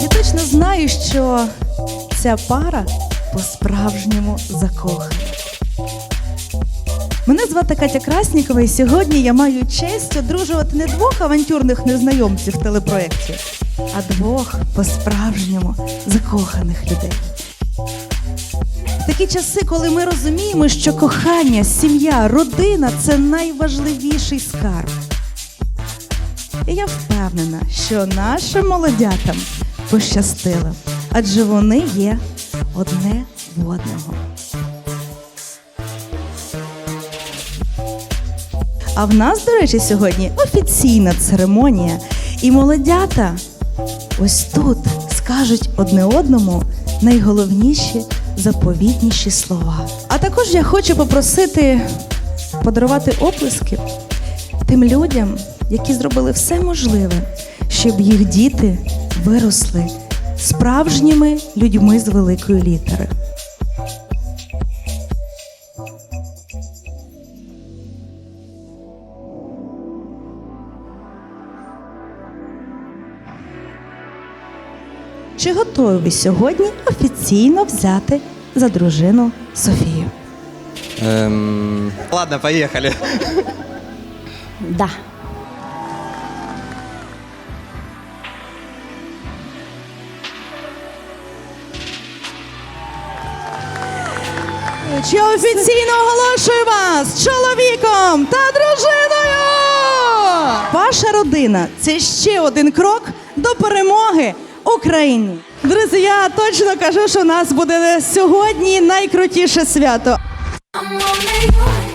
Я точно знаю, що ця пара по-справжньому закохана. Мене звати Катя Краснікова, і сьогодні я маю честь одружувати не двох авантюрних незнайомців в телепроєкті, а двох по-справжньому закоханих людей. В такі часи, коли ми розуміємо, що кохання, сім'я, родина це найважливіший скарб. І я впевнена, що нашим молодятам пощастило, адже вони є одне в одного. А в нас, до речі, сьогодні офіційна церемонія, і молодята ось тут скажуть одне одному найголовніші заповітніші слова. А також я хочу попросити подарувати оплески тим людям, які зробили все можливе, щоб їх діти виросли справжніми людьми з великої літери. Чи готові сьогодні офіційно взяти за дружину Софію? Эм, Ладно, поехали. Да. Чи офіційно оголошую вас чоловіком та дружиною? Ваша родина це ще один крок до перемоги України. Друзі, я точно кажу, що у нас буде сьогодні найкрутіше свято. I'm only yours.